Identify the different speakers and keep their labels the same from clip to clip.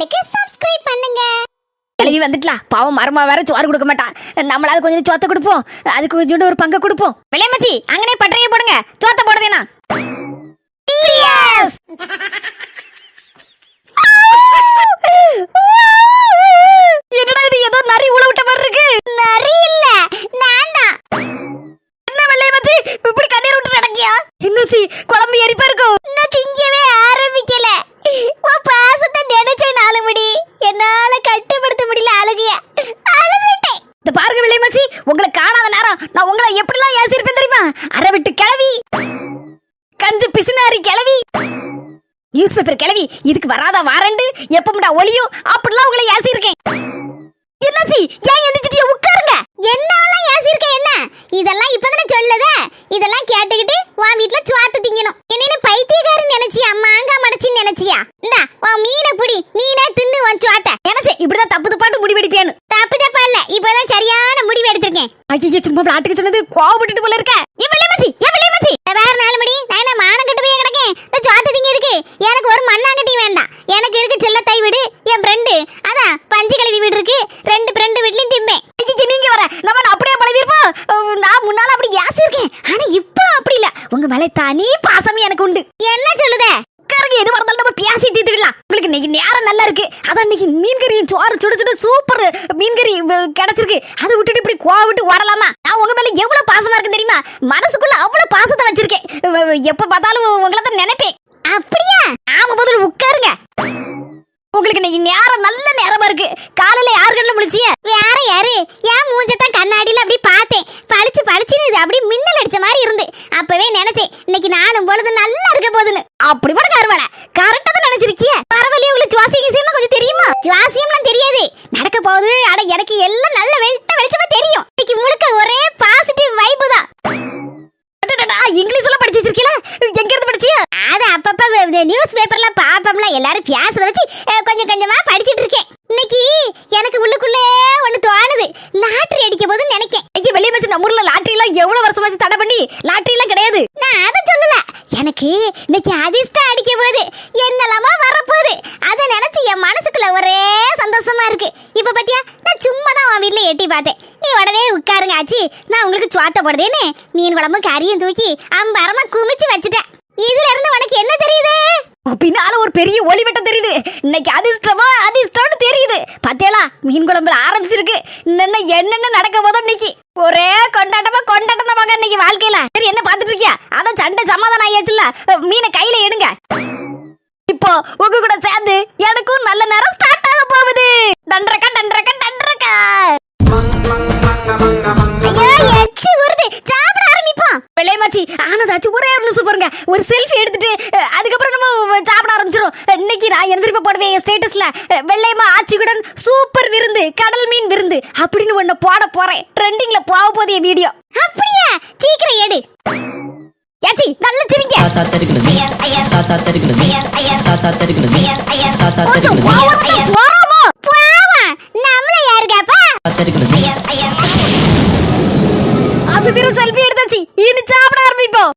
Speaker 1: சேனலுக்கு சப்ஸ்கிரைப் பண்ணுங்க.
Speaker 2: கிளவி வந்துட்டலாம் பாவம் மரமா வேற சோறு கொடுக்க மாட்டான் நம்மளால கொஞ்சம் சோத்த கொடுப்போம். அதுக்கு கொஞ்சோண்டு ஒரு பங்கு கொடுப்போம். விலையமச்சி அங்கனே பட்டறைய போடுங்க. சோத்த போடுதேனா என்னடா இது? ஏதோ நரி உள்ள விட்ட மாதிரி இருக்கு.
Speaker 1: நரி இல்ல நான் தான்.
Speaker 2: என்ன வெள்ளையமச்சி இப்படி கண்ணீர் விட்டு நடக்கியா? என்னாச்சு? குழம்பு எரிப்பா இருக்கும்.
Speaker 1: இன்னும் திங்கவே ஆரம்பிக்கல. உன் பாசத்தை நினைச்சேன் நாலு முடி. என்னால கட்டுப்படுத்த முடியல அழுகிய. அழுதுட்டேன்.
Speaker 2: இந்த பாருங்க விலையமச்சி உங்களை காணாத நேரம் நான் உங்களை எப்படிலாம் ஏசிருப்பேன் தெரியுமா? அரை விட்டு கிளவி. கஞ்சு பிசுனாரி கிளவி. நியூஸ் பேப்பர் கிளவி இதுக்கு வராத வாரண்டு எப்பமுடா ஒளியும் அப்படிலாம் உங்களை ஏசிருக்கேன் என்னாச்சி? ஏன் எந்திரிச்சிட்டியா? உட்காருங்க.
Speaker 1: என்னவெல்லாம் ஏசிருக்க என்ன? இதெல்லாம் இப்பதானே சொல்லுதே? இதெல்லாம் கேட்டுக்கிட்டு உன் வீட்ல சுவாத்து திங்கணும். என்ன பைத்தியக்காரன் நினைச்சியா? மாங்கா மடைச்சின்னு நினைச்சியா? இந்தா உன் மீனை புடி. நீனே தின்னு உன் சுவாத்த.
Speaker 2: நினைச்சேன் இப்படிதான் தப்பு தப்பாட்டு முடிவெடிப்பேன்னு
Speaker 1: தப்பு தப்பா இல்ல. இப்பதான் சரியான முடிவு எடுத்திருக்கேன்.
Speaker 2: ஐயோ சும்மா விளாட்டுக்கு சொன்னது கோவப்பட்டுட்டு போல இருக்க.
Speaker 1: ஏன் விலைமச்சி வேற நாலு மணி நான் என்ன மானம் கட்டு போய் கிடக்கேன்? சாத்து சுவாத்து திங்க இருக்கு எனக்கு ஒரு மண்ணாங்கட்டி வேண்டாம் எனக்கு இருக்கு செல்ல தை வீடு என் ஃப்ரெண்டு அதான் பஞ்சு கழுவி வீடு இருக்கு ரெண்டு ஃப்ரெண்டு வீட்லயும் திம்பேன்
Speaker 2: ஐயோ நீங்க வர நம்ம என்ன அப்படியே பழகிருப்போம் நான் முன்னால அப்படி ஏசிருக்கேன் ஆனா இப்போ அப்படி இல்ல உங்க மேல தனி பாசம் எனக்கு உண்டு
Speaker 1: என்ன சொல்லுதே
Speaker 2: உட்காருங்க எது வரதாலும் நம்ம பேசி தீர்த்துக்கலாம் உங்களுக்கு இன்னைக்கு நேரம் நல்லா இருக்கு அதான் இன்னைக்கு மீன் கறி சோறு சுட சுட சூப்பர் மீன் கறி வ- கிடைச்சிருக்கு அதை விட்டுட்டு இப்படி கோவ விட்டு ஓடலாமா நான் உங்க மேல எவ்வளவு பாசமா இருக்கு தெரியுமா மனசுக்குள்ள அவ்வளவு பாசத்தை வச்சிருக்கேன் வ- வ- எப்ப பார்த்தாலும் உங்களை தான் நினைப்பேன்
Speaker 1: அப்படியா
Speaker 2: ஆமா முதல்ல உட்காருங்க உங்களுக்கு இன்னைக்கு நேரம் நல்ல நேரமா இருக்கு காலையில யாரு கண்ணில் முழிச்சிய
Speaker 1: வேற யாரு என் மூஞ்சத்தான் கண்ணாடியில அப்படி பார்த்தேன் பளிச்சு பளிச்சுன்னு இது அப்படியே மின்னல் அடிச்ச மாதிரி இருந்து அப்பவே நினைச்சேன். இன்னைக்கு நாளும் பொழுது நல்லா இருக்க போகுதுன்னு.
Speaker 2: அப்படி கூட கருவால. கரெக்டா தான் நினைச்சிருக்கிய.
Speaker 1: பரவாயில்லையே உங்களுக்கு ஜுவாசியம் கொஞ்சம் தெரியுமா? ஜுவாசியம்லாம் தெரியாது. நடக்க போகுது அட எனக்கு எல்லாம் நல்ல வெளிட்ட வெளிச்சமா தெரியும் இன்னைக்கு முழுக்க ஒரே பாசிட்டிவ் வைப்பு தான்
Speaker 2: அடடடா, இங்கிலீஷ் எல்லாம் படிச்சு வச்சிருக்கீல எங்க இருந்து படிச்சிய
Speaker 1: அது அப்பப்ப நியூஸ் பேப்பர்ல பாப்பம்ல எல்லாரும் பேசுறத வச்சு அஹ், கொஞ்சம் கொஞ்சமா படிச்சிட்டு இருக்கேன் இன்னைக்கு எனக்கு உள்ளுக்குள்ளே ஒண்ணு தோணுது லாட்டரி அடிக்க போதுன்னு நினைக்கேன்
Speaker 2: ஐயா வெளியே வச்சு நம்ம ஊர்ல லாட்டரி எல்லாம் எவ்வளவு வருஷமாச்சு தடை பண்ணி லாட்டரி எல்லாம் கிடையாது
Speaker 1: நான் அதை சொல்லல எனக்கு இன்னைக்கு அதிர்ஷ்டம் அடிக்க போகுது என்னெல்லாமோ வரப்போகுது அதை நினைச்சு என் மனசுக்குள்ள ஒரே சந்தோஷமா இருக்கு இப்ப பாத்தியா நான் சும்மா தான் உன் வீட்ல எட்டி பார்த்தேன் நீ உடனே உட்காருங்க ஆச்சி. நான் உங்களுக்கு சுவாத்த போடுதேன்னு மீன் குழம்பு கறியும் தூக்கி அம்பரமா குமிச்சு வச்சுட்டேன். இதுல இருந்து உனக்கு என்ன தெரியுது?
Speaker 2: பின்னால ஒரு பெரிய ஒளிவட்டம் தெரியுது. இன்னைக்கு அதிர்ஷ்டமா அதிர்ஷ்டம்னு தெரியுது. பத்தியலா மீன் குழம்புல ஆரம்பிச்சிருக்கு. இன்னும் என்னென்ன நடக்க போதோ இன்னைக்கு. ஒரே கொண்டாட்டமா கொண்டாட்டமா இன்னைக்கு வாழ்க்கையில. சரி என்ன பாத்துட்டு இருக்கியா? அதான் சண்டை சமாதானம் ஆயாச்சுல மீனை கையில எடுங்க. இப்போ உங்க கூட சேர்ந்து எனக்கும் நல்ல நேரம் ஸ்டார்ட் ஆக போகுது.
Speaker 1: தண்டரக்கா தண்டரக்கா தண்டரக்கா.
Speaker 2: வெள்ளையமாச்சி ஆனதாச்சு ஒரே ஒரு நிமிஷம் பாருங்க ஒரு செல்ஃபி எடுத்துட்டு அதுக்கப்புறம் நம்ம சாப்பிட ஆரம்பிச்சிரும் இன்னைக்கு நான் என்ன திருப்பி போடுவேன் என் ஸ்டேட்டஸ்ல வெள்ளையம்மா ஆச்சியுடன் சூப்பர் விருந்து கடல் மீன் விருந்து அப்படின்னு ஒண்ணு போட போறேன். ட்ரெண்டிங்ல போக போகுது என் வீடியோ
Speaker 1: அப்படியா? சீக்கிரம் எடு.
Speaker 2: ஏச்சி நல்ல சிரிங்க
Speaker 3: தாத்தா தெருக்குது தாத்தா தெருக்குது தாத்தா தெருக்குது தாத்தா
Speaker 1: பாவா நம்மள யாருக்காப்பா
Speaker 3: தாத்தா தெருக்குது
Speaker 2: அசதிர செல்ஃபி எடுத்தாச்சு. இனி சாப்பிட ஆரம்பிப்போம்.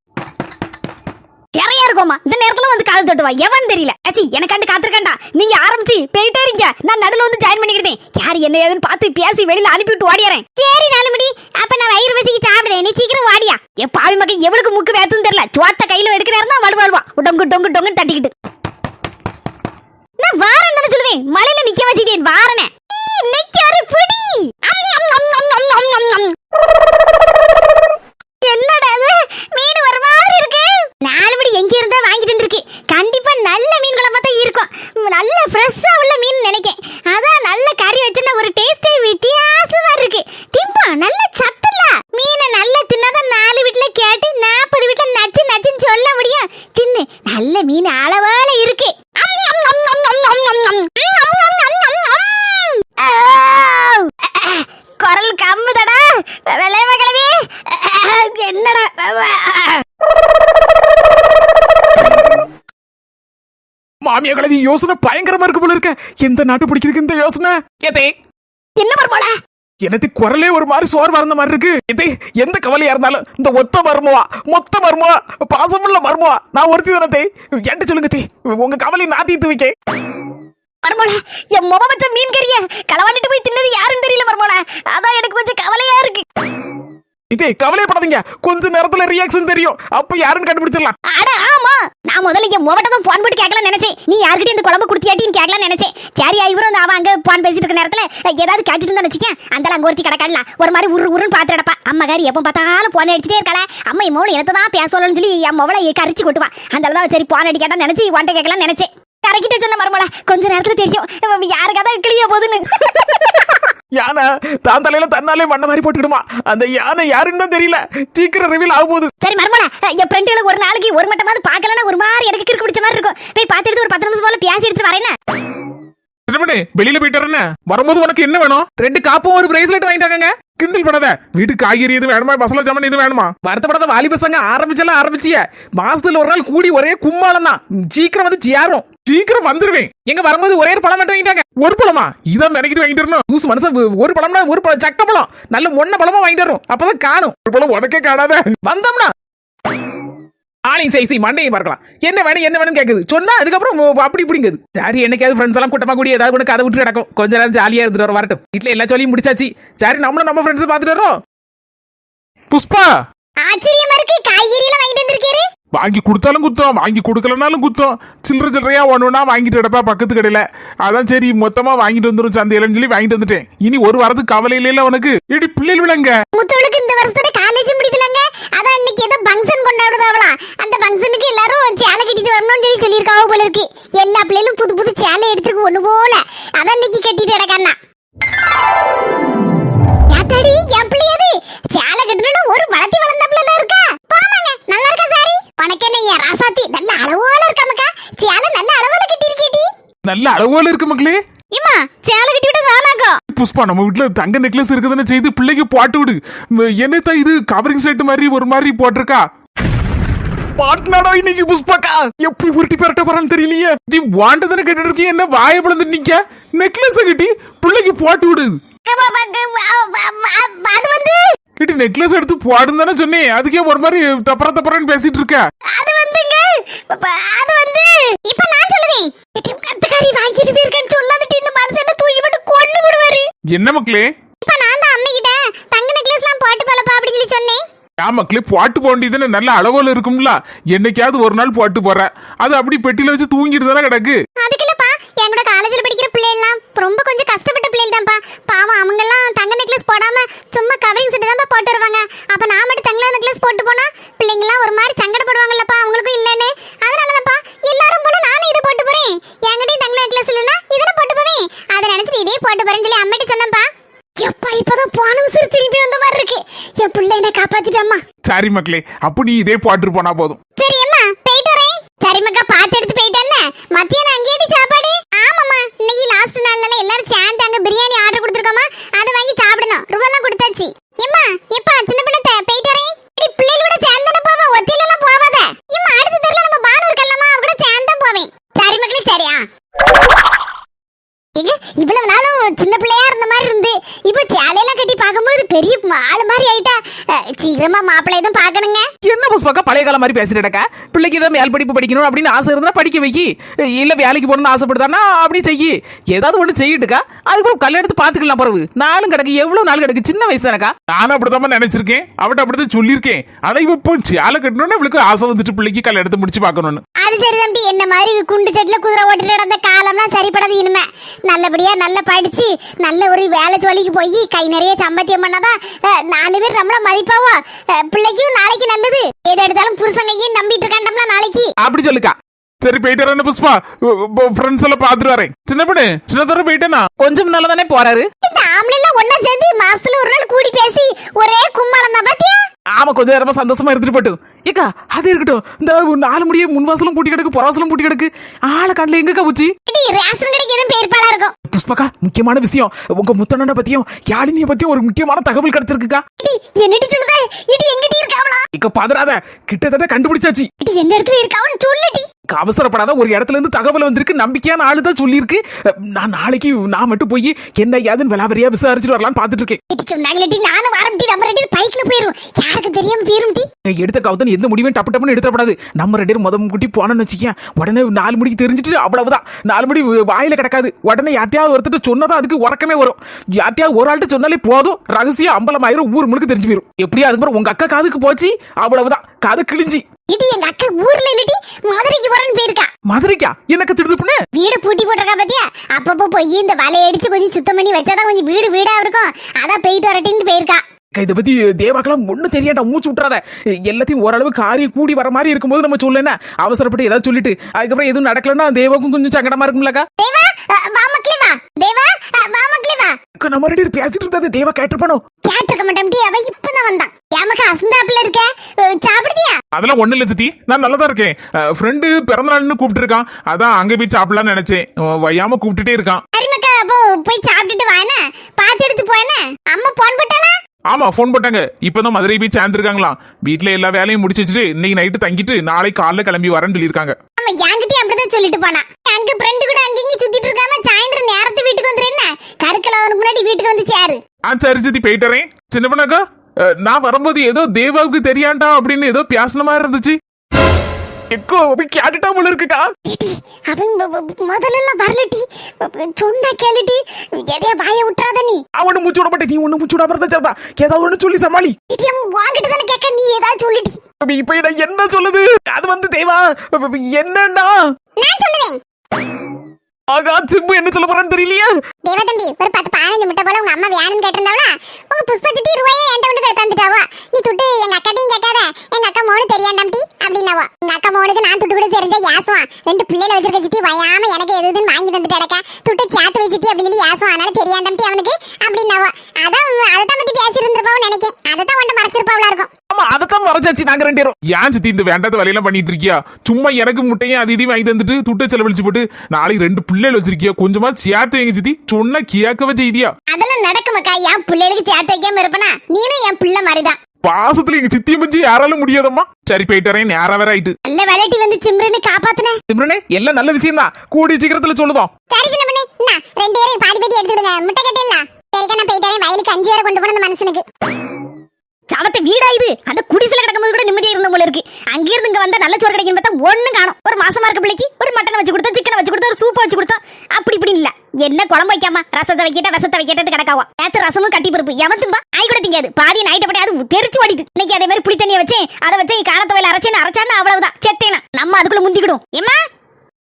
Speaker 2: நிறைய இருக்குமா இந்த நேரத்துல வந்து கால் தட்டுவா. எவன் தெரியல. ஏச்சி எனக்காண்டு காத்திருக்கேன்டா. நீங்க ஆரம்பிச்சு போயிட்டே இருக்கீங்க நான் நடுவுல வந்து ஜாயின் பண்ணிக்கிட்டேன் யார் என்ன ஏதுன்னு பார்த்து பேசி வெளியில அனுப்பிவிட்டு ஓடிறேன்
Speaker 1: சரி நாலுமணி. அப்ப நான் வயிறு வசிக்கு சாப்பிடுறேன். நீ சீக்கிரம் வாடியா.
Speaker 2: என் பாவி மகன் எவளுக்கு முக்கு வேத்துன்னு தெரியல. சுவாத்த கையில எடுக்கிறாருன்னா வலு வலுவா டொங்கு டொங்கு டொங்குன்னு தட்டிக்கிட்டு. நான் வாரேன் தானே சொல்லுவேன். மலையில நிக்க வச்சுட்டேன். வாரனே இன்னைக்கு ஒரு பிடி அம், அம், அம், அம், அம், அம், அம், அம்.
Speaker 1: என்னடா இது மீன் வர மாதிரி இருக்கு நாலு மணி எங்க இருந்தா வாங்கிட்டு வந்திருக்கு கண்டிப்பா நல்ல மீன் குழம்பா தான் இருக்கும் ம், நல்ல ஃப்ரெஷ்ஷா உள்ள மீன் நினைக்கேன் அதான் நல்ல கறி வச்சுன்னா ஒரு டேஸ்டே வித்தியாசமா இருக்கு திம்பா நல்ல சத்துல்ல மீனை நல்லா தின்னாதான் நாலு வீட்டுல கேட்டு நாற்பது வீட்டுல நச்சு நச்சுன்னு சொல்ல முடியும் தின்னு நல்ல மீன் அளவால இருக்கு அம், அம், அம், அம், அம், அம், அம், அம். அம், அம், அம், அம், அம், அம். ஆ!
Speaker 2: குரல் கம்புதடா விளையாம கிளவி என்னடா
Speaker 4: மாமியா கிழவி யோசனை பயங்கரமா இருக்கு போல இருக்க. எந்த நாட்டு பிடிக்கிறதுக்கு இந்த யோசனை? எதே?
Speaker 2: என்ன மருமோல
Speaker 4: எனக்கு குரலே ஒரு மாதிரி சோர் வறந்த மாதிரி இருக்கு. எதே எந்த கவலையா இருந்தாலும் இந்த ஒத்த மருமவா மொத்த மருமவா பாசமுள்ள மருமவா நான் ஒருத்தி தானே என்கிட்ட சொல்லுங்க தே. உங்க கவலை நான் தீர்த்து வைக்க
Speaker 2: மர்மோல என் முகம் வச்ச மீன் கறிய களவாண்டிட்டு போய் தின்னது யாருன்னு தெரியல மர்மோல அதான் எனக்கு கொஞ்சம் கவலையா இருக்கு.
Speaker 4: இதே கவலைப்படாதீங்க கொஞ்ச நேரத்துல ரியாக்ஷன் தெரியும். அப்ப யாருன்னு கண்டுபிடிச்சிடலாம்.
Speaker 2: அட ஆமா. நான் முதல்ல இங்க முகட்ட போன் போட்டு கேட்கலாம் நினைச்சேன். நீ யார்கிட்ட இந்த குழம்பு குடுத்தியாட்டின்னு கேட்கலாம் நினைச்சேன். சரி இவரும் அந்த அவன் அங்க போன் பேசிட்டு இருக்க நேரத்துல ஏதாவது கேட்டுட்டு இருந்தா வச்சுக்கேன். அந்த அங்க ஒருத்தி கிடக்கல ஒரு மாதிரி உரு உருன்னு பாத்துடப்பா அம்மா காரி எப்போ பார்த்தாலும் போன் அடிச்சிட்டே இருக்கல அம்மா இம்மோட எனக்கு தான் பேசலன்னு சொல்லி என் மோளை கரிச்சு கொட்டுவா. அந்த தான் சரி போன் அடிக்கட்டா நினைச்சு உன்ட்ட கேட்கலாம் நினைச்சேன். கரைக்கிட்ட சொன்ன மருமலை கொஞ்ச நேரத்துல தெரியும். யாருக்காதான் கிளிய போகுதுன்னு
Speaker 4: யானை தான் தலையில தன்னாலே மண்ண மாதிரி போட்டுக்கிடுமா? அந்த யானை யாருன்னு தான் தெரியல. சீக்கிரம் ரிவீல் ஆக போகுது
Speaker 2: சரி மர்மல என் ஃப்ரெண்டுகளுக்கு ஒரு நாளைக்கு ஒரு மட்டமாவது பார்க்கலன்னா ஒரு மாதிரி எனக்கு கிறுக்கு பிடிச்ச மாதிரி இருக்கும். போய் பார்த்து எடுத்து ஒரு பத்து நிமிஷம் போல பேசி எடுத்து வரேன்னு
Speaker 4: வெளியில போயிட்டு வரேன் வரும்போது உனக்கு என்ன வேணும்? ரெண்டு காப்பும் ஒரு பிரேஸ்லெட் வாங்கிட்டாங்க கிண்டல் பண்ணாத. வீட்டுக்கு காய்கறி எதுவும் வேணுமா? மசாலா ஜாமான் எதுவும் வேணுமா? வருத்தப்படாத வாலி பசங்க ஆரம்பிச்செல்லாம் ஆரம்பிச்சிய. மாசத்துல ஒரு நாள் கூடி ஒரே கும்மாளம் தான். சீக்கிரம் வந்து சேரும் சீக்கிரம் வந்துருவேன். எங்க வரும்போது ஒரே ஒரு பழம் மட்டும் வாங்கிட்டாங்க ஒரு பழமா? இதான் நினைக்கிட்டு வாங்கிட்டு வரணும். லூசு மனசா ஒரு பழம்னா ஒரு பழம் சக்க பழம். நல்ல ஒன்ன பழமா வாங்கிட்டு வரும் அப்பதான் காணும். ஒரு பழம் உனக்கே காணாத. வந்தோம்னா ஆணி சை சை மண்டையை பார்க்கலாம். என்ன வேணும் என்ன வேணும் கேக்குது. சொன்னா அதுக்கப்புறம் அப்படி இப்படிங்குது. சரி என்னைக்காவது ஃப்ரெண்ட்ஸ் எல்லாம் கூட்டமா கூடி ஏதாவது ஒன்று கதை விட்டு நடக்கும் கொஞ்ச நேரம் ஜாலியா இருந்துட்டு வர வரட்டும். வீட்டுல எல்லா சொல்லியும் முடிச்சாச்சு. சரி நம்மளும் நம்ம ஃப்ரெண்ட்ஸ் பார்த்துட்டு வரோம் புஷ்பா!
Speaker 1: ஆச்சரியமா இருக்கு. காய்கறி எல்லாம் வாங்கிட்டு வந்திருக்காரு.
Speaker 5: வாங்கி கொடுத்தாலும் குத்தம் வாங்கி கொடுக்கலனாலும் குத்தம். சில்லற சில்லறையா ஒன்று ஒன்றா வாங்கிட்டு கிடப்பா பக்கத்து கடையில. அதான் சரி மொத்தமா வாங்கிட்டு வந்துரும் சந்தையிலன்னு சொல்லி வாங்கிட்டு வந்துட்டேன். இனி ஒரு வாரத்துக்கு கவலை இல்லையில உனக்கு? இடி பிள்ளைகள் விளங்க
Speaker 1: முத்தவளுக்கு இந்த வருஷத்தோட காலேஜ் முடியலங்க நல்ல அளவோல
Speaker 5: இருக்கு மக்களே.
Speaker 1: இம்மா சேலை கட்டி விட்டு வேணாக்கோ
Speaker 5: புஷ்பா நம்ம வீட்டுல தங்க நெக்லஸ் இருக்குதுன்னு செய்து பிள்ளைக்கு போட்டு விடு. ம், என்னத்தா இது கவரிங் செட் மாதிரி ஒரு மாதிரி போட்டிருக்கா?
Speaker 4: மாட்டினாடா இன்னைக்கு புஷ்பாக்கா. எப்படி உருட்டி பெரட்ட போறான்னு தெரியலையே.
Speaker 5: நீ வாண்டதானே கேட்டுட்டு இருக்கீங்க என்ன வாய பிளந்து நிக்க? நெக்லஸ் கட்டி பிள்ளைக்கு போட்டு விடு.
Speaker 1: அது வந்து
Speaker 5: கிட்டி நெக்லஸ் எடுத்து போடுன்னு தானே சொன்னேன். அதுக்கே ஒரு மாதிரி தப்பற தப்பறன்னு பேசிட்டு இருக்க.
Speaker 1: அது வந்துங்க. அது வந்து இப்ப நான் சொல்லுவேன் இட்டி கட்டுக்காரி வாங்கிட்டு போயிருக்கேன்னு சொல்லாதட்டி இந்த மனுஷன் தூக்கி போட்டு கொண்டு விடுவாரு.
Speaker 5: என்ன மக்களே?
Speaker 1: இப்ப நான் தான் அம்மிக்கிட்ட தங்க நெக்லஸ்லாம் போட்டு பழப்பா அப்படின்னு சொல்லி சொன்னேன்.
Speaker 5: ஆ மக்களே போட்டு போக வேண்டியதுன்னு நல்ல அளவுல இருக்கும்ல. என்னைக்காவது ஒரு நாள் போட்டு போற அது அப்படி பெட்டியில வச்சு தூங்கிட்டு தானே கிடக்கு.
Speaker 1: அதுக்கு இல்லப்பா என் கூட காலேஜ்ல படிக்கிற பிள்ளைகள்லாம் ரொம்ப கொஞ்சம் கஷ்டப்பட்ட பிள்ளைகள் தான்ப்பா பாவம் அவங்க எல்லாம் தங்க நெக்லஸ் போடாம சும்மா கவரிங் செட்டு தான் போட்டு வருவாங்க. அப்ப நான் மட்டும் தங்க நெக்லஸ் போட்டு போனா பிள்ளைங்க எல்லாம் ஒரு மாதிரி சங்கடப்படுவாங்கல்லப்பா அவங்களுக்கும் இல்லன்னு. அதனாலதான்ப்பா எல்லாரும் போல நானும் இதை போட்டு போறேன். என்கிட்டயும் தங்க நெக்லஸ் இல்லைன்னா இதை போட்டு போவேன். அதை நினைச்சிட்டு இதே போட்டு போறேன்னு சொல்லி அம்மிட்ட சொன்னப்பா எப்பா இப்பதான் போன உசுறு திரும்பி வந்த மாதிரி இருக்கு. என் பிள்ளை என்ன காப்பாத்திட்டம்மா.
Speaker 5: சரி மக்களே அப்ப நீ இதே போட்டுட்டு போனா போதும்.
Speaker 1: சரி அம்மா போயிட்டு வரேன். சரி மக்கா பார்த்து எடுத்து போயிட்டேன்னு மத்தியானம் அங்கேயே சாப்பாடு ஆமாம்மா இன்னைக்கு லாஸ்ட் நாள்னால எல்லாரும் சேர்ந்து அங்க பிரியாணி ஆர்டர் கொடுத்துருக்கோமா? அதை வாங்கி சாப்பிடணும். ரூபாலாம் கொடுத்தாச்சு. எம்மா எப்பா சின்ன பண்ணத்தை போயிட்டு வரேன். இடி கூட சேர்ந்து போவா? போவேன் எல்லாம் போவாத. இம்மா அடுத்த தெருல நம்ம பானு இருக்கல்லம்மா அவ கூட சேர்ந்து போவேன். சரி மக்களே சரியா? இவ்வளவு நாளும் சின்ன பிள்ளையா இருந்த மாதிரி இருந்து இப்போ சேலையெல்லாம் பெரிய ஆளு மாதிரி ஆயிட்டா. சீக்கிரமா மாப்பிள்ளை எதுவும் பார்க்கணுங்க.
Speaker 4: என்ன புஷ்பாக்கா பழைய காலம் மாதிரி பேசிட்டு இருக்க பிள்ளைக்கு ஏதாவது மேல் படிப்பு படிக்கணும் அப்படின்னு ஆசை இருந்தா படிக்க வைக்கி இல்ல வேலைக்கு போகணும்னு ஆசைப்படுதானா அப்படி செய்யி ஏதாவது ஒண்ணு செய்யிட்டுக்கா அதுக்கப்புறம் கல்யாணத்தை பாத்துக்கலாம் பிறகு நாளும் கிடக்கு எவ்வளவு நாள் கிடக்கு? சின்ன வயசு தானக்கா?
Speaker 5: நானும் அப்படிதான் நினைச்சிருக்கேன். அவட்ட அப்படிதான் சொல்லியிருக்கேன். அதை இப்போ சேலை கட்டணும்னு இவளுக்கு ஆசை வந்துட்டு பிள்ளைக்கு கல்யாணத்தை முடிச்சு பார்க்கணும்னு.
Speaker 1: அது சரி தம்பி என்ன மாதிரி குண்டு செட்ல குதிரை ஓட்டிட்டு நடந்த காலம்லாம் சரிப்படாது இனிமே. நல்லபடியா நல்லா படிச்சு நல்ல ஒரு வேலை ஜோலிக்கு போய் கை நிறைய சம்பாத்தியம் பண்ணாதான் நாலு பேர் நம்மள மதிப்பாவோ? பிள்ளைக்கும் நாளைக்கு நல்லது. எதை எடுத்தாலும் புருஷங்கையும் நம்பிட்டு இருக்காண்டம்ல நாளைக்கு.
Speaker 4: அப்படி சொல்லுக்கா.
Speaker 5: சரி போயிட்டு வரேன் புஷ்பா. ஃப்ரெண்ட்ஸ் எல்லாம் பார்த்துட்டு வரேன். சின்ன பொண்ணு சின்ன போயிட்டேனா
Speaker 4: கொஞ்சம் நல்லா தானே போறாரு?
Speaker 1: இந்த ஆம்பளை எல்லாம் ஒன்னா சேர்ந்து மாசத்துல ஒரு நாள் கூடி பேசி ஒரே கும்மாளம் தான் பாத்தியா?
Speaker 4: ஆமா கொஞ்சம் நேரமா சந்தோஷமா இருந்துட்டு போட்டும் ஏக்கா அது இருக்கட்டும். இந்த நாலு முடிய முன்வாசலும் பூட்டி கிடக்கு புறவாசலும் பூட்டி கிடக்கு. ஆளை கண்ணில் எங்கக்கா பூச்சி? புஷ்பக்கா முக்கியமான விஷயம். உங்க முத்தண்ணனை பத்தியும் யாழினிய பத்தியும் ஒரு முக்கியமான தகவல் கிடைச்சிருக்குக்கா.
Speaker 1: என்னடி சொல்லுத? இது எங்கிட்ட இருக்காவளா?
Speaker 4: இக்க பதறாத. கிட்டத்தட்ட கண்டுபிடிச்சாச்சு.
Speaker 1: இது எந்த இடத்துல இருக்காவன்னு சொல்லுடி.
Speaker 4: அவசரப்படாத. ஒரு இடத்துல இருந்து தகவல் வந்திருக்கு. நம்பிக்கையான ஆளு தான் சொல்லியிருக்கு. நான் நாளைக்கு நான் மட்டும் போய் என்ன ஏதுன்னு விளாவரியா விசாரிச்சுட்டு வரலாம்னு பார்த்துட்டு இருக்கேன்.
Speaker 1: சொன்னாங்களே நானும் வரம்டி நம்ம ரெண்டு பைக்ல போயிரும் யாருக்கு தெரியாம போயிரும்
Speaker 4: எடுத்த கவுத்தன் எந்த முடிவையும் டப்பு டப்புன்னு எடுத்துடப்படாது. நம்ம ரெண்டு பேரும் முத முட்டி போனோம்னு வச்சுக்கேன் உடனே நாலு மணிக்கு தெரிஞ்சிட்டு அவ்வளவுதான். நாலு மணி வாயில கிடக்காது. உடனே யார்ட்டையாவது ஒருத்தர் சொன்னதான் அதுக்கு உறக்கமே வரும். யார்ட்டையாவது ஒரு ஆள்கிட்ட சொன்னாலே போதும். ரகசியம் அம்பலம் ஆயிரம் ஊர் முழுக்க தெரிஞ்சு போயிரும். எப்படியா அதுக்கப்புறம் உங்க அக்கா காதுக்கு போச்சு. அவ்வளவுதான். காது கிழிஞ்சி.
Speaker 1: இடி எங்க அக்கா ஊர்ல இல்லடி. மதுரைக்கு வரேன்னு போயிருக்கா.
Speaker 4: மதுரைக்கா? எனக்கு திடுது பண்ணு?
Speaker 1: வீடு பூட்டி போட்டிருக்கா பாத்தியா? அப்பப்போ போய் இந்த வலையை அடிச்சு கொஞ்சம் சுத்தம் பண்ணி வச்சாதான் கொஞ்சம் வீடு வீடா இருக்கும். அதான் போயிட்டு வரட்டின்னு போயிருக்கா.
Speaker 4: இதை பத்தி தேவாக்கெல்லாம் ஒன்றும் தெரியாண்டா மூச்சு விட்டுறாத. எல்லாத்தையும் ஓரளவு காரியம் கூடி வர மாதிரி இருக்கும்போது நம்ம சொல்லணும் அவசரப்பட்டு ஏதாவது சொல்லிட்டு அதுக்கப்புறம் எதுவும் நடக்கலன்னா தேவாக்கும் கொஞ்சம் சங்கடமா இருக்கும்லக்கா நம்ம ரெண்டு பேசிட்டு இருந்தது தேவா கேட்டிருப்பானோ?
Speaker 1: கேட்டிருக்க மாட்டேன். அவ இப்பதான் வந்தான். ஏமக்கா அசந்தாப்புல இருக்க சாப்பிடுதியா?
Speaker 5: அதெல்லாம் ஒண்ணு இல்ல சித்தி. நான் நல்லா தான் இருக்கேன். ஃப்ரெண்டு பிறந்த நாள்னு கூப்பிட்டு இருக்கான் அதான் அங்க போய் சாப்பிடலாம்னு நினைச்சேன். வையாம கூப்பிட்டுட்டே இருக்கான்.
Speaker 1: சரிமக்கா அப்போ போய் சாப்பிட்டுட்டு வானே பாத்து எடுத்து போயனே அம்மா போன் போட்டாளா?
Speaker 5: ஆமா ஃபோன் போட்டாங்க. இப்பதான் மதுரை போய் சேர்ந்துருக்காங்களாம் வீட்ல எல்லா வேலையும் முடிச்சு வச்சுட்டு இன்னைக்கு நைட்டு தங்கிட்டு நாளைக்கு காலைல கிளம்பி வரேன்னு சொல்லியிருக்காங்க.
Speaker 1: அவன் என்கிட்டயும் அப்படிதான் சொல்லிட்டு போனா. அங்க ஃப்ரெண்டு கூட அங்கங்க சுத்திட்டு இருக்காம சாயந்தரம் நேரத்து வீட்டுக்கு வந்துரு என்ன? கருக்கலாவனுக்கு முன்னாடி வீட்டுக்கு வந்து சேரு.
Speaker 5: ஆ சரி சித்தி போயிட்டுறேன் சின்ன பண்ணாக்கா நான் வரும்போது ஏதோ தேவாவுக்கு தெரியாண்டா அப்படின்னு ஏதோ பேசின மாதிரி இருந்துச்சு.
Speaker 4: எக்கோ போய் கேட்டுட்டா போல இருக்குக்கா.
Speaker 1: அவன் முதல்ல எல்லாம் வரலட்டி சொன்னா கேளுட்டி எதைய வாய விட்டுறாத நீ.
Speaker 4: அவனு மூச்சு விட மாட்டேன் நீ ஒண்ணு மூச்சு விட இருந்தா சரிதான் ஏதாவது ஒண்ணு சொல்லி சமாளி.
Speaker 1: இடி, அவன் வாங்கிட்டு தானே நீ ஏதாவது சொல்லிட்டி
Speaker 4: அப்ப இப்ப என்ன சொல்லுது? அது வந்து தேவா என்னன்னா
Speaker 1: நான் சொல்லுவேன்.
Speaker 4: ஆகா சிம்பு என்ன சொல்ல போறான்னு தெரியலையா?
Speaker 1: தேவதம்பி ஒரு பத்து பதினஞ்சு முட்டை போல உங்க அம்மா வேணும்னு கேட்டிருந்தாவளா? உங்க புஷ்ப சித்தி ரூபாயே என்கிட்ட வந்து தந்துட்டாவா? நீ துட்டு எங்க அக்காட்டையும் கேட்காத. எங்க அக்கா மோனு தெரியாண்டாம்டி அப்படின்னாவா? எங்க அக்கா மோனுக்கு நான் துட்டு கூட தெரிஞ்ச யாசுவான். ரெண்டு பிள்ளைல வச்சிருக்க சித்தி வயாம எனக்கு எது எதுன்னு வாங்கி தந்துட்டு கிடக்க. துட்டு சேர்த்து அப்படின்னு சொல்லி யாசுவான். அதனால தெரியாண்டாம்டி அவனுக்கு அப்படின்னாவா? அதான் அதை தான் பத்தி பேசி இருந்திருப்பாவும் நினைக்கேன். அதை தான் உன்ட்ட இருக்கும்.
Speaker 4: ஆமா அதைத்தான் மறைச்சாச்சு நாங்க ரெண்டு பேரும்.
Speaker 5: ஏன் சித்தி இந்த வேண்டாத வேலையெல்லாம் பண்ணிட்டு இருக்கியா? சும்மா எனக்கு முட்டையும் அது இதையும் வாங்கி தந்துட்டு துட்டை செலவழிச்சு போட்டு நாளைக்கு ரெண்டு பிள்ளைகள் வச்சிருக்கியா? கொஞ்சமா சேர்த்து வைங்க சித்தி. சொன்னா கேட்கவே செய்தியா?
Speaker 1: அதெல்லாம் நடக்குமாக்கா என் பிள்ளைகளுக்கு சேர்த்து வைக்காம இருப்பனா? நீனும் என் பிள்ளை மாதிரிதான்.
Speaker 5: பாசத்துல எங்க சித்தியை மிஞ்சி யாராலும் முடியாதம்மா. சரி போயிட்டுறேன் நேரம் வேற ஆயிட்டு.
Speaker 1: நல்ல விளையாட்டி வந்து சிம்ரன்னு காப்பாத்துனேன்
Speaker 4: சிம்ரனே எல்லாம் நல்ல விஷயம் தான் கூடிய சீக்கிரத்துல சொல்லுதோம்.
Speaker 1: சரி சின்ன பண்ணு ரெண்டு பேரும் பாதி பாதி எடுத்துடுங்க முட்டை கட்டிடல சரிக்கா நான் போயிட்டேன் வயலுக்கு அஞ்சு பேரை கொண்டு போன அந்த மனுஷனுக்கு.
Speaker 2: சவத்து வீடா இது? அந்த குடிசில கிடக்கும்போது கூட நிம்மதியா இருந்த போல இருக்கு. அங்கிருந்து இங்க வந்தா நல்ல சோறு கிடைக்கும் பார்த்தா ஒண்ணும் காணும். ஒரு மாசமா இருக்க பிள்ளைக்கு ஒரு மட்டன் வச்சு கொடுத்தோம் சிக்கன் வச்சு கொடுத்தோம் ஒரு சூப் வச்சு கொடுத்தோம். அப்படி இப்படி இல்ல. என்ன குழம்பு வைக்காம ரசத்தை வைக்கிட்ட ரசத்தை வைக்கிட்டு கிடக்காவா? நேத்து ரசமும் கட்டி பருப்பு. எவத்தும்பா ஆய் கூட திங்காது. பாதி நைட்டை படி அது தெரிச்சு ஓடிட்டு. இன்னைக்கு அதே மாதிரி புளி தண்ணியை வச்சேன் அதை வச்சு காரத்தை வயல அரைச்சேன்னு அரைச்சான்னு அவ்வளவுதான். செத்தேனா? நம்ம அதுக்குள்ள முந்திக்கிடும். ஏமா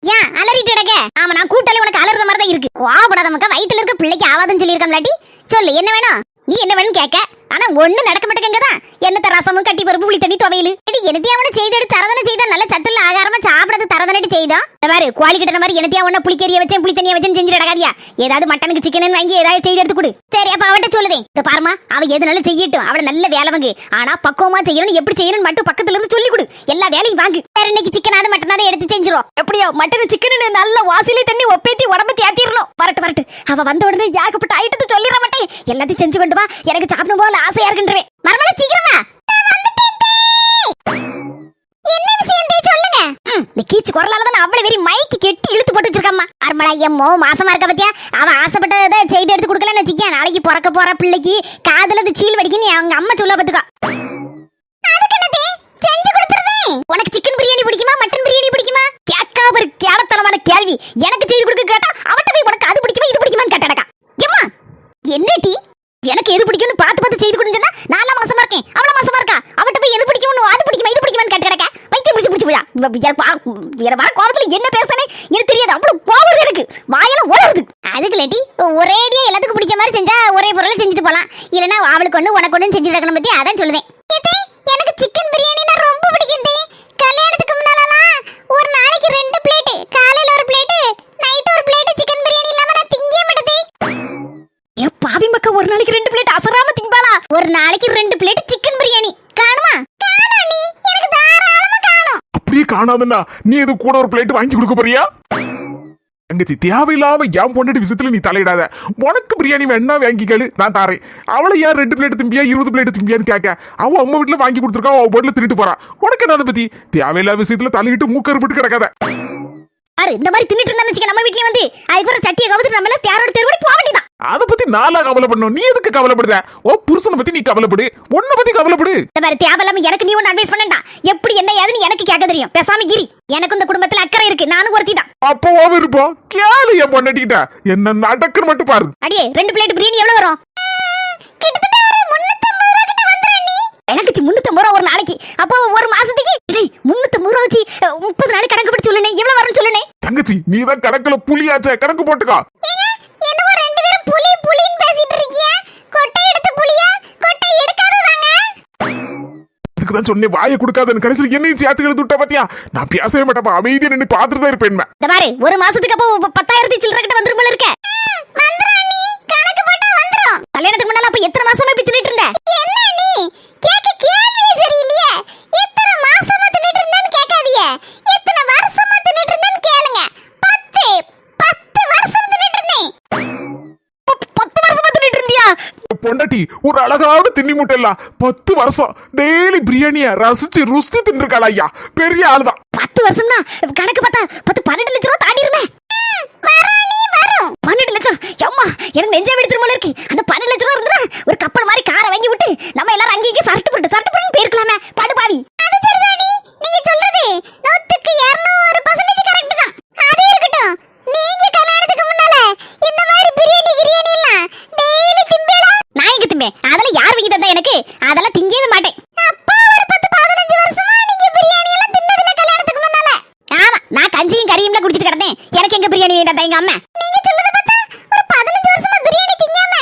Speaker 1: ஏன்? அலறிட்டு கிடக்க.
Speaker 2: ஆமா நான் கூட்டாலே உனக்கு அலறுற மாதிரி தான் இருக்கு.
Speaker 1: கோபப்படாத மக்கா வயிற்றுல இருக்க பிள்ளைக்கு ஆவாதுன்னு சொல்லியிருக்கோம்லாட்டி சொல்லு என்ன வேணும்?
Speaker 2: நீ என்ன வேணும் கேட்க? ஆனா ஒண்ணு நடக்க மாட்டேங்கதான் என்னத்த ரசமும் கட்டி பருப்பு புளி தண்ணி துவையலு?
Speaker 1: எடி என்னத்தையா அவனை செய்து எடுத்து தரதனை செய்தா? நல்ல சத்துல ஆகாரமா சாப்பிடறது தரதனட்டு செய்தோம்
Speaker 2: இந்த மாதிரி கோழி கிட்ட மாதிரி என்னத்தையா ஒண்ணு புளிக்கறிய வச்சேன் புளி தண்ணியை வச்சேன் செஞ்சு நடக்காதியா ஏதாவது மட்டனுக்கு சிக்கன் வாங்கி ஏதாவது செய்து எடுத்து கொடு.
Speaker 1: சரி அப்ப அவட்ட சொல்லுதே.
Speaker 2: இந்த பாருமா அவ எது செய்யட்டும். அவளை நல்ல வேலை வாங்கு. ஆனா பக்குவமா செய்யணும் எப்படி செய்யணும் மட்டும் பக்கத்துல இருந்து சொல்லி கொடு. எல்லா வேலையும் வாங்கு.
Speaker 1: வேற இன்னைக்கு சிக்கனாவது மட்டனாவது எடுத்து செஞ்சிரும்.
Speaker 2: எப்படியோ? மட்டன் சிக்கன் நல்ல வாசிலே தண்ணி ஒப்பேத்தி உடம்பு தேத்திரணும் வரட்டு வரட்டு. அவ வந்த உடனே ஏகப்பட்ட ஐட்டத்தை சொல்லிட மாட்டேன் எல்லாத்தையும் செஞ்சு கொண்டு வா. எனக்கு சாப்பிடும் போல ஆசையா இருக்குன்றேன்
Speaker 1: மறுமலை சீக்கிரம்
Speaker 2: இந்த கீச்சு குரலால தான் அவ்வளவு வெறி மைக்கு கெட்டி இழுத்து போட்டு வச்சிருக்கம்மா.
Speaker 1: அர்மலா எம்மோ மாசமா இருக்க பத்தியா? அவ ஆசைப்பட்டதை செய்து எடுத்து கொடுக்கலன்னு வச்சுக்கியா நாளைக்கு பிறக்க போற பிள்ளைக்கு காதுல சீல் வடிக்குன்னு அவங்க அம்மா சொல்ல பத்துக்கா. அதுக்கு என்னதே செஞ்சு
Speaker 2: உனக்கு சிக்கன் பிரியாணி பிடிக்குமா? மட்டன் பிரியாணி பிடிக்குமா? கேட்காம ஒரு கேளத்தனமான கேள்வி. எனக்கு செய்து கொடுக்க கேட்டா அவட்ட போய் உனக்கு அது பிடிக்குமா இது பிடிக்குமான்னு கேட்டாடக்கா ஏம்மா என்ன டீ? எனக்கு எது பிடிக்கும்னு பார்த்து பார்த்து செய்து கொடுன்னு சொன்னா நாலாம் மாசமா இருக்கேன். அவ்வளவு மாசமா இருக்கா? அவட்ட போய் எது பிடிக்கும்னு அது பிடிக்குமா இது பிடிக்குமான்னு கேட்டு கிடக்க. வைத்தியம் பிடிச்சு பிடிச்சு விழா வர கோபத்துல என்ன பேசுறேனே எனக்கு தெரியாது. அவ்வளவு கோபம் இருக்கு வாயெல்லாம் உலருது.
Speaker 1: அதுக்கு இல்லாட்டி ஒரேடியா எல்லாத்துக்கும் பிடிச்ச மாதிரி செஞ்சா ஒரே பொருளை செஞ்சுட்டு போலாம். இல்லனா அவளுக்கு ஒண்ணு உனக்கு ஒண்ணு செஞ்சு வைக்கணும் பத்தி அதான் சொல்லுவேன் ஒரு நாளைக்கு ரெண்டு பிளேட் சிக்கன் பிரியாணி காணுமா? காணா நீ எனக்கு தாராளமா காணும்.
Speaker 5: அப்படியே காணாதுன்னா நீ இது கூட ஒரு பிளேட் வாங்கி கொடுக்க போறியா?
Speaker 4: தங்கச்சி தேவையில்லாம என் பொண்டாட்டி விஷயத்துல நீ தலையிடாத. உனக்கு பிரியாணி வேணா வாங்கிக்கலு நான் தாரேன். அவளை யார் ரெண்டு பிளேட் திம்பியா இருபது பிளேட் திம்பியான்னு கேட்க? அவ அம்மா வீட்டுல வாங்கி கொடுத்துருக்கா அவ பொருள் திருட்டு போறா. உனக்கு என்ன அதை பத்தி? தேவையில்லாத விஷயத்துல தலையிட்டு மூக்கறுபட்டு கிடக்காத.
Speaker 2: இந்த மாதிரி தின்னுட்டு வச்சுக்க நம்ம வீட்லயே வந்து அதுக்கப்புறம் சட்டியை கவுத்து நம்ம எல்லாம் தேரோட தேர்வோடி போக வேண்டியதான்
Speaker 4: அதை பத்தி நாளா கவலைப்படணும். நீ எதுக்கு கவலைப்படுத ஓ புருஷனை பத்தி நீ கவலைப்படு. உன்னை பத்தி கவலைப்படு.
Speaker 2: இந்த மாதிரி தேவையில்லாம எனக்கு நீ ஒன்று அட்வைஸ் பண்ணண்டா. எப்படி என்ன ஏதுன்னு எனக்கு கேட்க தெரியும். பேசாம கிரி எனக்கு இந்த குடும்பத்துல அக்கறை இருக்கு. நானும் ஒருத்தி தான்
Speaker 4: அப்போ ஓ விருப்பம்? கேளு என் பொண்டாட்டிக்கிட்ட என்ன நடக்குன்னு மட்டும் பாரு.
Speaker 2: அடியே ரெண்டு பிளேட் பிரியாணி எவ்வளவு வரும்? எனக்கு முன்னூத்தம்பது ரூபா ஒரு நாளைக்கு. அப்போ ஒரு மாசத்துக்கு? டேய் முன்னூத்தம்பது ரூபா வச்சு முப்பது நாளைக்கு கணக்கு படி சொல்லுனே எவ்வளவு வரும்னு சொல்லுனே
Speaker 4: தங்கச்சி நீ தான் கணக்குல புலியாச்சே. கணக்கு போட்டுக்கோ
Speaker 2: என்னவோ ரெண்டு பேரும் புலி புலின்னு பேசிட்டு இருக்கீங்க கொட்டை எடுத்த புலியா? கொட்டை எடுக்காததாங்க
Speaker 4: அதுக்கு தான் சொன்னேன் வாயை கொடுக்காதன்னு. கடைசியில் என்னையும் சேர்த்து எழுத்து விட்டா பாத்தியா? நான் பேசவே மாட்டேப்பா அமைதியா நின்று பார்த்துட்டு தான் இருப்பேன்
Speaker 2: இந்த பாரு ஒரு மாசத்துக்கு அப்போ பத்தாயிரத்தி சில்லற கிட்ட வந்துரும் போல இருக்க. கல்யாணத்துக்கு முன்னால அப்ப எத்தனை மாசமா இப்படி இருந்த? என்ன நீ கேக்க கேள்வியே சரியில்லையே எத்தனை மாசமா தின்னுட்டு இருந்தேன்னு கேட்காதீங்க எத்தனை வருஷமா தின்னுட்டு இருந்தேன்னு கேளுங்க பத்து பத்து வருஷம் தின்னுட்டு இருந்தேன்
Speaker 6: பத்து வருஷமா தின்னுட்டு இருந்தியா
Speaker 4: பொண்டாட்டி ஒரு அழகான தின்னி மூட்டை பத்து வருஷம் டெய்லி பிரியாணியை ரசிச்சு ருசி தின்றுருக்காள் ஐயா. பெரிய ஆளுதான்.
Speaker 2: பத்து வருஷம்னா கணக்கு பார்த்தா பத்து பன்னெண்டு லட்சம் ரூபா தாண்டிருமே பன்னெண்டு லட்சம். எம்மா எனக்கு நெஞ்சே வெடிச்சிரும் போல இருக்கு. அந்த பன்னெண்டு லட்சம் ரூபா இருந்தா ஒரு கப்பல் மாதிரி காரை வாங்கி விட்டு நம்ம எல்லாரும் அங்கேயே சரட்டு போட்டு சரட்டு போட்டு போயிருக்கலாமே படு பாவி அது சரிதானி நீங்க சொல்றது நூத்துக்கு 200 பர்சன்டேஜ் கரெக்ட் தான் அது இருக்கட்டும் நீங்க கல்யாணத்துக்கு முன்னால இந்த மாதிரி பிரியாணி கிரியாணி எல்லாம் டெய்லி திம்பேளா நான் எங்க திம்பேன் அதெல்லாம் யார் வாங்கி தந்தா எனக்கு அதெல்லாம் திங்கவே மாட்டேன் அப்பா ஒரு பத்து பதினஞ்சு வருஷமா நீங்க பிரியாணி எல்லாம் தின்னதில்ல கல்யாணத்துக்கு முன்னால ஆமா நான் கஞ்சியும் கறியும்ல குடிச்சிட்டு கிடந்தேன் எனக்கு எங்க பிரியாணி வேண்டாம் எங்க அம்மா நீங்க சொல்றத பார்த்தா ஒரு 15 வருஷமா பிரியாணி திங்காம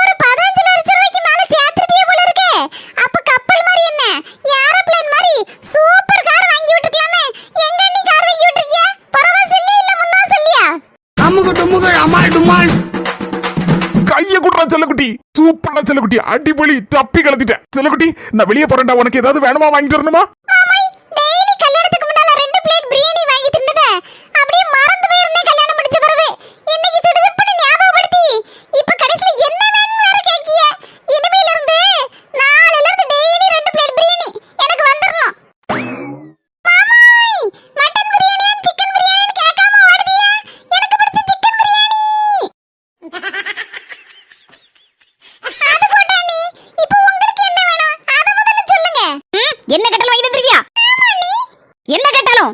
Speaker 2: ஒரு 15 லட்சம் ரூபாய்க்கு மேல சேர்த்திருப்பியே போல இருக்கு அப்ப கப்பல் மாதிரி என்ன ஏரோப்ளேன் மாதிரி சூப்பர் கார் வாங்கி விட்டுக்கலாமே எங்க நீ கார் வாங்கி விட்டுருக்கிய பரவாயில்ல இல்ல முன்னா சொல்லியா
Speaker 4: கைய குடுறா செல்லக்குட்டி. சூப்பரா செல்லக்குட்டி. அடிப்பொலி தப்பி கலத்திட்டேன் செல்லக்குட்டி நான் வெளியே போறேன்டா. உனக்கு ஏதாவது வேணுமா? வாங்கிட்டு வரணுமா
Speaker 2: மாமாய் டெய்லி கல்யாணத்துக்கு முன்னால ரெண்டு பிளேட் பிரியாணி வாங்கி தின்னத அப்படியே மறந்து போயிருந்தேன் கல்யாணம் முடிச்ச பிறகு இன்னைக்கு திடுதிப்புன்னு ஞாபகப்படுத்தி இப்ப கடைசில என்ன வேணும்னு வேற கேக்கிய இனிமேல இருந்து நாளையில இருந்து டெய்லி ரெண்டு பிளேட் பிரியாணி எனக்கு வந்துடணும் மாமாய் மட்டன் பிரியாணி சிக்கன் பிரியாணி கேட்காம ஓடுதியா எனக்கு பிடிச்ச சிக்கன் பிரியாணி அது போட்டா நீ இப்போ உங்களுக்கு என்ன வேணும் அத முதல்ல சொல்லுங்க என்ன கட்டல் வாங்கி தந்திருக்கியா என்ன கட்டலும்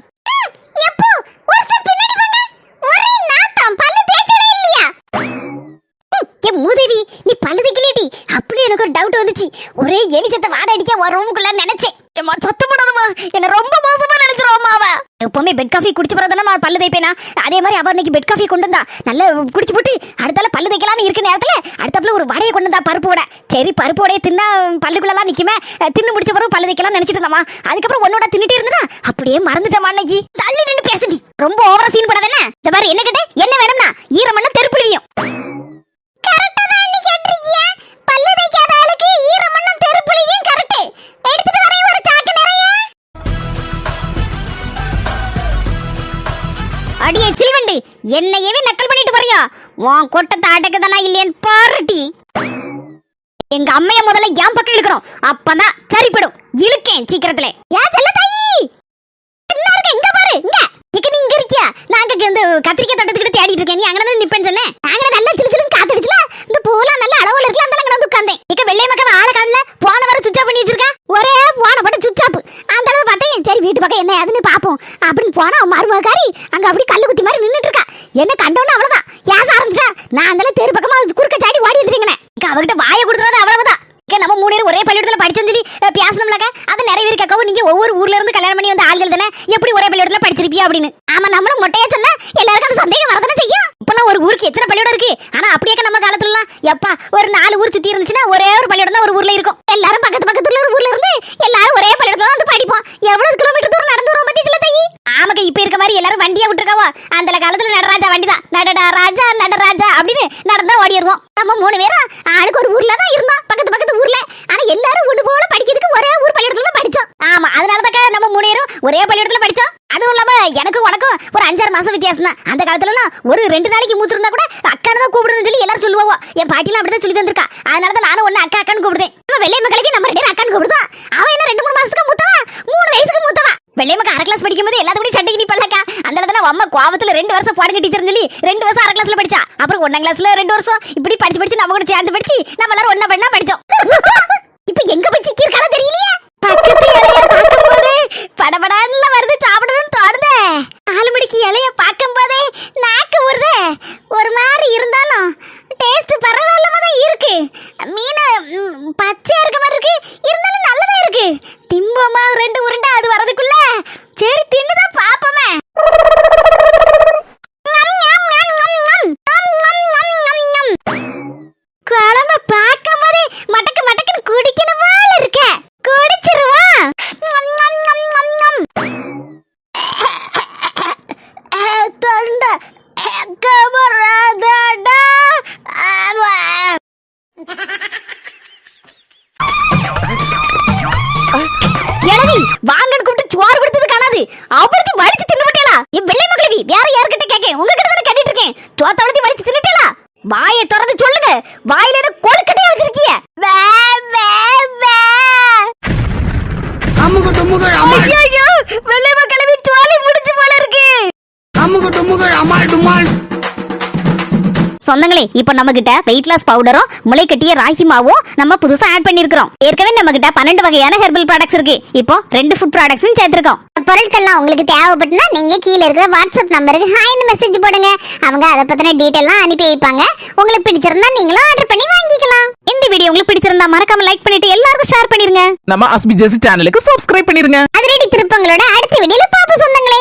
Speaker 2: எப்போ ஒரு ஸ்டெப் பின்னாடி போங்க ஒரே நாத்தம் பல்லு தேய்ச்சலே இல்லையா ஏ மூதேவி நீ பல்லு தேய்க்கலையடி அப்படி எனக்கு ஒரு டவுட் வந்துச்சு. ஒரே எலி சத்த வாட அடிக்க ஒரு ரூமுக்குள்ள நினைச்சேன்.
Speaker 6: ஏமா சத்தம் போடாதம்மா. என்ன ரொம்ப மோசமா நினைச்சிருவோம்மா அவ.
Speaker 2: எப்பவுமே பெட் காஃபி குடிச்சு பிறகு நான் பல்லு தேய்ப்பேனா? அதே மாதிரி அவ இன்னைக்கு பெட் காஃபி கொண்டு வந்தா. நல்லா குடிச்சு போட்டு அடுத்தால பல்லு தேய்க்கலாம்னு இருக்க நேரத்துல அடுத்தாப்புல ஒரு வடையை கொண்டு வந்தா பருப்பு வடை. சரி பருப்பு வடையை தின்னா பல்லுக்குள்ளலாம் நிக்குமே. தின்னு முடிச்ச பிறகு பல்லு தேய்க்கலாம் நினைச்சிட்டு இருந்தமா அதுக்கப்புறம் உன்னோட தின்னுட்டே இருந்ததா அப்படியே மறந்துட்டமா அன்னைக்கு. தள்ளி நின்று பேசுடி. ரொம்ப ஓவரா சீன் போடாத இந்த பாரு என்ன கேட்டேன் என்ன வேணும்னா? ஈரமண்ண தெருப்புலியும் கரெக்டா தான் நீ உன் கொட்டத்தை அடக்குதானா இல்லையான்னு பாருட்டி எங்க அம்மைய முதல்ல என் பக்கம் இழுக்கணும். அப்பதான் சரிப்படும். இழுக்கேன் சீக்கிரத்துல. ஏன் செல்ல தாயி கத்திரிக்காய் தோட்டத்துக்கிட்ட தேடிட்டு இருக்கேன். நீ அங்க நிப்பேன்னு சொன்னேன். நாங்க நல்லா சிலு சிலுன்னு காத்தடிச்சுல? இந்த பூலாம் நல்ல அளவுல இருக்குல்ல அந்த அங்க வந்து உட்கார்ந்தேன். இக்க வெள்ளை மக்கள் ஆளை காணல. போன வர சுவிட்ச் ஆஃப் பண்ணி வச்சிருக்கா. ஒரே போன போட்டு சுவிட்ச் ஆஃப் அந்த அளவு பார்த்தேன். சரி வீட்டு பக்கம் என்ன ஏதுன்னு பாப்போம் அப்படின்னு போனா மருமகாரி அங்க அப்படி கல்லு குத்தி மாதிரி நின்னுட்டு இருக்கா. என்ன கண்டவன அவ்வளவுதான். ஏச ஆரம்பிச்சிட்டா. நான் அந்த தெரு பக்கமா குறுக்க சாடி ஓடி இருந்தீங்கன்னு அவகிட்ட வாயை கொடுத்துறது அவ்வளவுதான் இக்க நம்ம மூணு பேரும் ஒரே பள்ளிக்கூடத்துல படிச்சோம் சொல்லி அஹ், பேசணும்லக்க அது நிறைய பேர் கேட்கவும் நீங்க ஒவ்வொரு ஊர்ல இருந்து கல்யாணம் பண்ணி வந்த ஆள்கள் தானே எப்படி ஒரே பள்ளிக்கூடத்துல படிச்சிருப்பியா அப்படின்னு ஆமா நம்மளும் மொட்டையா சொன்னா எல்லாருக்கும் அந்த சந்தேகம் வரதானே செய்யும் இப்பெல்லாம் ஒரு ஊருக்கு எத்தனை பள்ளிக்கூடம் இருக்கு ஆனா அப்படியே நம்ம காலத்துலலாம் எப்பா ஒரு நாலு ஊர் சுத்தி இருந்துச்சுன்னா ஒரே ஒரு பள்ளிக்கூடம் தான் ஒரு ஊர்ல இருக்கும் எல்லாரும் பக்கத்து பக்கத்துல ஒரு ஊர்ல இருந்து எல்லாரும் ஒரே பள்ளிக்கூடத்துல வந்து படிப்போம் எவ்வளவு கிலோமீட்டர் தூரம் நடந்து வரும் பத்தி சில தாயி ஆமாக்க இப்ப இருக்க மாதிரி எல்லாரும் வண்டியா விட்டுருக்காவோ அந்த காலத்துல நடராஜா வண்டி தான் நடடா ராஜா நடராஜா அப்படின்னு நடந்தா ஓடி வருவோம் நம்ம மூணு பேரும் ஆளுக்கு ஒரு ஊர்ல தான் இருந்தோம் பக்கத்து பக்கத்து ஊர்ல ஆனா எல்லாரும் ஒண்ணு போல படிக்கிறதுக்கு ஒரே ஊர் பள்ளிக்கூடத்துல தான் படிச்சோம் ஆமா அதனால தான் நம்ம மூணு பேரும் ஒரே பள்ளிக்கூடத்துல படிச்சோம் அதுவும் இல்லாம எனக்கும் உனக்கும் ஒரு அஞ்சாறு மாசம் வித்தியாசம் தான் அந்த காலத்துல எல்லாம் ஒரு ரெண்டு நாளைக்கு மூத்திருந்தா கூட அக்கானு தான் கூப்பிடுன்னு சொல்லி எல்லாரும் சொல்லுவாங்க. என் பாட்டிலாம் அப்படிதான் சொல்லி தந்திருக்கா. அதனால தான் நானும் ஒன்னு அக்கா அக்கான்னு கூப்பிடுதேன் அவன் வெள்ளை மக்களுக்கு நம்ம ரெண்டு அக்கான்னு கூப்பிடுதான் அவன் என்ன ரெண்டு மூணு மாசத்துக்கு மூத்தவா? மூணு வயசுக்கு மூத்தவா? வெள்ளை மக்கள் அரை கிளாஸ் படிக்கும் போது எல்லாத்துக்கும் சட்டைக்கு நீ பண்ணலக்கா அந்த இடத்துல அம்மா கோவத்துல ரெண்டு வருஷம் பாடுங்க டீச்சர் சொல்லி ரெண்டு வருஷம் அரை கிளாஸ்ல படிச்சா. அப்புறம் ஒன்னாம் கிளாஸ்ல ரெண்டு வருஷம். இப்படி படிச்சு படிச்சு நம்ம கூட சேர்ந்து படிச்சு நம்ம எல்லாரும் ஒன்னா பண்ணா படிச்சோம். இப்ப எங்க போய் சிக்கிருக்காலும் தெரியலையே? பக்கத்து இலைய பார்க்கும்போது படபடான்ல வருது சாப்பிடணும்னு தோணுதே ஆளு மணிக்கு இலைய பார்க்கும்போதே நாக்கு ஊறுதே ஒரு மாதிரி இருந்தாலும் டேஸ்ட் பரவாயில்லாம தான் இருக்கு மீன் ம், பச்சையா இருக்க மாதிரி இருக்கு இருந்தாலும் நல்லதா இருக்கு திம்பமா ரெண்டு உருண்டை அது வரதுக்குள்ள சரி தின்னுதான்
Speaker 7: சொல்லுங்க. வாயில என்ன கொழுக்கட்டையா வச்சிருக்கீங்க.
Speaker 8: அமுகு டுமுகள் அமால்.
Speaker 7: ஐயோ வெள்ளை மக்களவி சோலி முடிஞ்சு போல இருக்கு.
Speaker 8: அமுகு டுமுகள் அமால் டுமால்.
Speaker 2: சொந்தங்களே இப்போ நம்ம கிட்ட வெயிட் லாஸ் பவுடரும் முளை கட்டிய ராகி மாவும் நம்ம புதுசா ஆட் பண்ணிருக்கிறோம் ஏற்கனவே நம்ம கிட்ட பன்னெண்டு வகையான ஹெர்பல் ப்ராடக்ட்ஸ் இருக்கு. இப்போ ரெண்டு ஃபுட் ப்ராடக்ட்ஸும் சேர்த்திருக்கோம்.
Speaker 1: பொருட்கள்லாம் உங்களுக்கு தேவைப்பட்டுனா நீங்க கீழ இருக்கிற வாட்ஸ்அப் நம்பருக்கு ஹாய்னு மெசேஜ் போடுங்க. அவங்க அதை பத்தின டீட்டெயிலாம் அனுப்பி வைப்பாங்க. உங்களுக்கு பிடிச்சிருந்தா நீங்களும் ஆர்டர் பண்ணி வாங்கிக்கலாம்.
Speaker 2: இந்த வீடியோ உங்களுக்கு பிடிச்சிருந்தா மறக்காம லைக் பண்ணிட்டு எல்லாருக்கும் ஷேர் பண்ணிருங்க.
Speaker 4: நம்ம அஸ்பி ஜெசி சேனலுக்கு சப்ஸ்கிரைப் பண்ணிருங்க.
Speaker 1: அதிரடி திருப்பங்களோட அடுத்த வீடியோல பாப்போம் சொந்தங்களே.